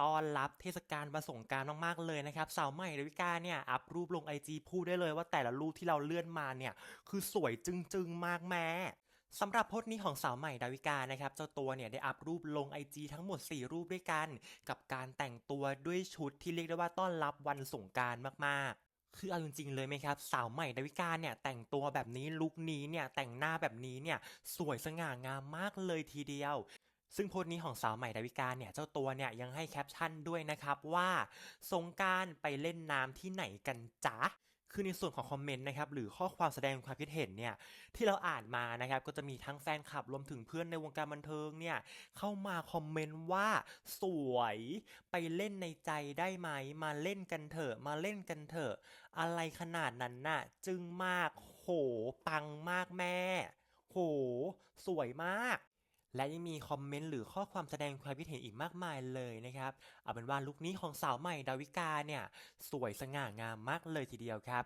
ต้อนรับเทศกาลวันสงการมากๆเลยนะครับสาวใหม่ดาวิกาเนี่ยอัพรูปลงไอจีพูดได้เลยว่าแต่ละรูปที่เราเลื่อนมาเนี่ยคือสวยจึงๆมากแม่สำหรับโพสต์นี้ของสาวใหม่ดาวิกานะครับเจ้าตัวเนี่ยได้อัพรูปลงไอจีทั้งหมด 4 รูปด้วยกัน กับการแต่งตัวด้วยชุดที่เรียกได้ว่าต้อนรับวันสงการมากๆคือเอาจริงๆเลยไหมครับ สาวใหม่ดาวิกาเนี่ยแต่งตัวแบบนี้ลุคนี้เนี่ยแต่งหน้าแบบนี้เนี่ยสวยสง่างามมากเลยทีเดียว ซึ่งโพสต์นี้ของสาวใหม่ดาวิกาเนี่ยเจ้าตัวเนี่ยยังให้แคปชั่นด้วยนะครับว่าสงการไปเล่นน้ำที่ไหนกันจ๊ะคือในส่วนของคอมเมนต์นะครับหรือข้อความแสดงความคิดเห็นเนี่ยที่เราอ่านมานะครับก็จะมีทั้งแฟนคลับรวมถึงเพื่อนในวงการบันเทิงเนี่ยเข้ามาคอมเมนต์ว่าสวยไปเล่นในใจได้ไหมมาเล่นกันเถอะมาเล่นกันเถอะอะไรขนาดนั้นน่ะจึงมากโหปังมากแม่ โห สวยมาก และยังมีคอมเมนต์หรือข้อความแสดงความคิดเห็นอีกมากมายเลยนะครับ เอาเป็นว่าลุคนี้ของสาวใหม่ดาวิกาเนี่ย สวยสง่างามมากเลยทีเดียวครับ